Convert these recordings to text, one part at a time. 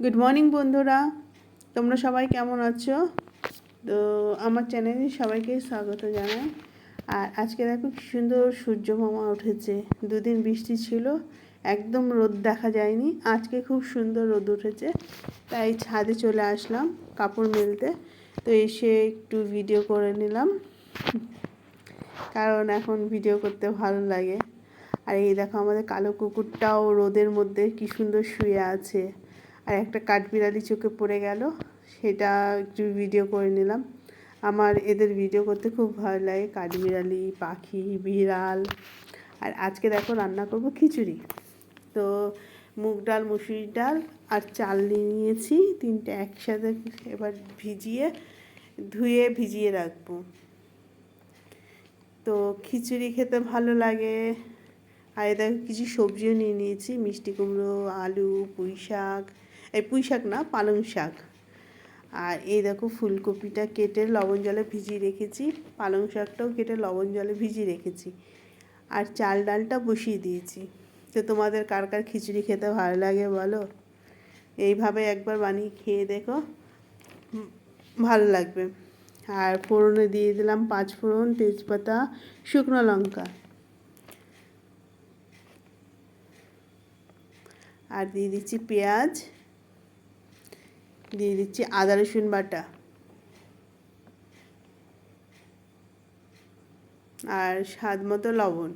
Good morning বন্ধুরা। তোমরা সবাই কেমন আছো? তো আমার চ্যানেলে সবাইকে স্বাগত জানাই। আর আজকে দেখো কি সুন্দর সূর্য মামা উঠেছে। দুদিন বৃষ্টি ছিল, একদম রোদ দেখা যায়নি। আজকে খুব সুন্দর রোদ উঠেছে, তাই ছাদে চলে আসলাম কাপড় মেলতে। তো এসে একটু ভিডিও করে নিলাম। কারণ এখন ভিডিও করতে ভালো লাগে। আর এই দেখো আমাদের কালো কুকুরটাও রোদের মধ্যে কি সুন্দর শুয়ে আছে। আর একটা কাঠবিড়ালি চোখে পড়ে গেল, সেটা একটু ভিডিও করে নিলাম। আমার এদের ভিডিও করতে খুব ভালো লাগে, কাঠবিড়ালি, পাখি, বিড়াল। আর আজকে দেখো রান্না করব খিচুড়ি। তো মুগ ডাল, মুসুরি ডাল আর চাল নিয়ে নিয়েছি, তিনটে একসাথে এবার ভিজিয়ে, ধুয়ে ভিজিয়ে রাখব। তো খিচুড়ি খেতে ভালো লাগে। আর এদের কিছু সবজিও নিয়ে নিয়েছি, মিষ্টি কুমড়ো, আলু, পুঁই শাক এই পুঁই শাক না, পালং শাক। আর এই দেখো ফুলকপিটা কেটে লবণ জলে ভিজিয়ে রেখেছি, পালং শাকটাও কেটে লবণ জলে ভিজিয়ে রেখেছি। আর চাল ডালটা বসিয়ে দিয়েছি। তো তোমাদের কার কার খিচুড়ি খেতে ভালো লাগে বলো? এইভাবে একবার বানিয়ে খেয়ে দেখো, ভালো লাগবে। আর ফোড়নে দিয়ে দিলাম পাঁচ ফোড়ন, তেজপাতা, শুকনো লঙ্কা। আর দিয়ে দিচ্ছি পেঁয়াজ। দিয়ে দিচ্ছি আদা, রসুন বাটা। আর স্বাদ মতো লবণ।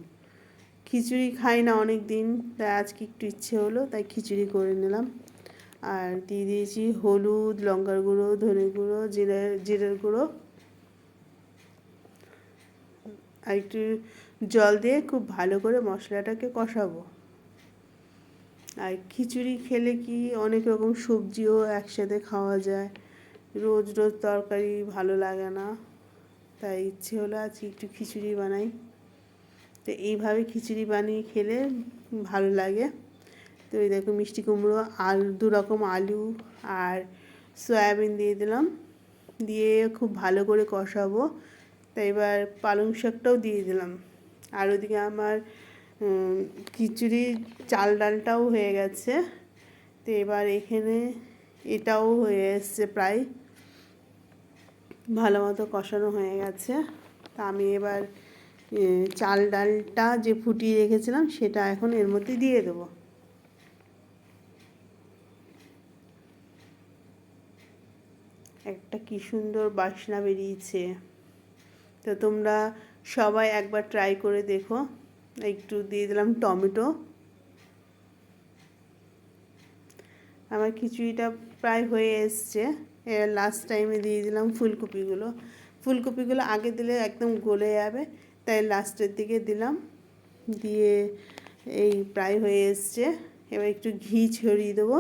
খিচুড়ি খাই না অনেক দিন তাই আজকে একটু ইচ্ছে হলো, তাই খিচুড়ি করে নিলাম। আর দিয়ে দিয়েছি হলুদ, লঙ্কার গুঁড়ো, ধনে গুঁড়ো, জিরে, জিরের গুঁড়ো। আর একটু জল দিয়ে খুব ভালো করে মশলাটাকে কষাবো। আর খিচুড়ি খেলে কি অনেক রকম সবজিও একসাথে খাওয়া যায়। রোজ রোজ তরকারি ভালো লাগে না, তাই ইচ্ছে হলো আজ একটু খিচুড়ি বানাই। তো এইভাবে খিচুড়ি বানিয়ে খেলে ভালো লাগে। তো এই দেখো মিষ্টি কুমড়ো, আলু, দু রকম আলু আর সয়াবিন দিয়ে দিলাম। দিয়ে খুব ভালো করে কষাবো। তো এবার পালং শাকটাও দিয়ে দিলাম। আর ওদিকে আমার খিচুড়ি, চাল ডালটাও হয়ে গেছে। তো এবার এখানে এটাও হয়ে এসছে প্রায়। ভালো মতো কষানো হয়ে গেছে। তা আমি এবার চাল ডালটা যে ফুটিয়ে রেখেছিলাম, সেটা এখন এর মধ্যে দিয়ে দেবো। একটা কি সুন্দর বাসনা বেরিয়েছে। তো তোমরা সবাই একবার ট্রাই করে দেখো। একটু দিয়ে দিলাম টমেটো। আমার খিচুড়িটা প্রায় হয়ে এসছে। এবার লাস্ট টাইমে দিয়ে দিলাম ফুলকপিগুলো। ফুলকপিগুলো আগে দিলে একদম গলে যাবে, তাই লাস্টের দিকে দিলাম। দিয়ে এই প্রায় হয়ে এসছে। এবার একটু ঘি ছড়িয়ে দেবো।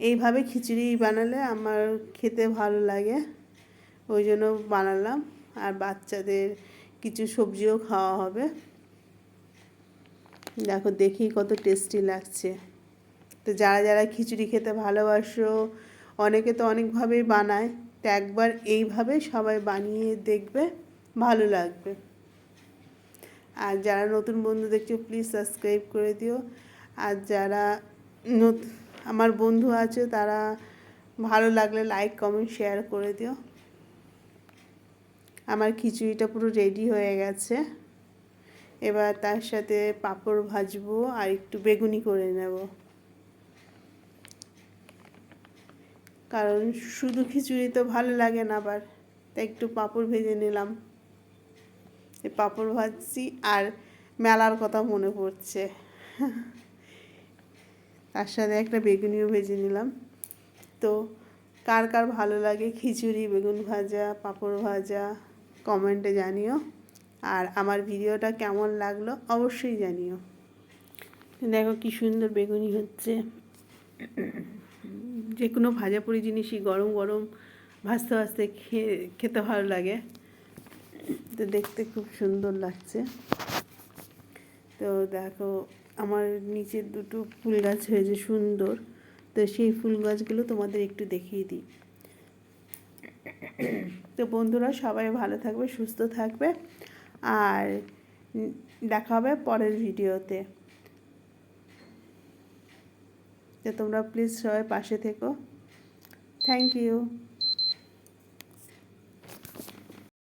এইভাবে খিচুড়ি বানালে আমার খেতে ভালো লাগে। ওই জন্য বানালাম। আর বাচ্চাদের কিছু সবজিও খাওয়া হবে। দেখো, দেখি কত টেস্টি লাগছে। তো যারা যারা খিচুড়ি খেতে ভালোবাসো, অনেকে তো অনেকভাবেই বানায়, তো একবার এইভাবে সবাই বানিয়ে দেখবে, ভালো লাগবে। আর যারা নতুন বন্ধু দেখছ প্লিজ সাবস্ক্রাইব করে দিও। আর যারা আমার বন্ধু আছে, তারা ভালো লাগলে লাইক কমেন্ট শেয়ার করে দিও। আমার খিচুড়িটা পুরো রেডি হয়ে গেছে। এবার তার সাথে পাঁপড় ভাজবো আর একটু বেগুনি করে নেব। কারণ শুধু খিচুড়ি তো ভালো লাগে না আবার, তাই একটু পাঁপড় ভেজে নিলাম। পাঁপড় ভাজছি আর মেলার কথা মনে পড়ছে। তার সাথে একটা বেগুনিও ভেজে নিলাম। তো কার কার ভালো লাগে খিচুড়ি, বেগুন ভাজা, পাঁপড় ভাজা? কমেন্টে জানিও। আর আমার ভিডিওটা কেমন লাগল অবশ্যই জানিও। দেখো কি সুন্দর বেগুনি হচ্ছে। যে কোনো ভাজাপুরি জিনিসই গরম গরম ভাজতে ভাজতে খেয়ে খেতে ভালো লাগে। তো দেখতে খুব সুন্দর লাগছে। তো দেখো আমার নিচে দুটো ফুল গাছ হয়েছে সুন্দর। তো সেই ফুল গাছগুলো তোমাদের একটু দেখিয়ে দিই। তো বন্ধুরা, সবাই ভালো থাকবে, সুস্থ থাকবে, আর দেখা হবে পরের ভিডিওতে। তো তোমরা প্লিজ সবাই পাশে থেকো। Thank you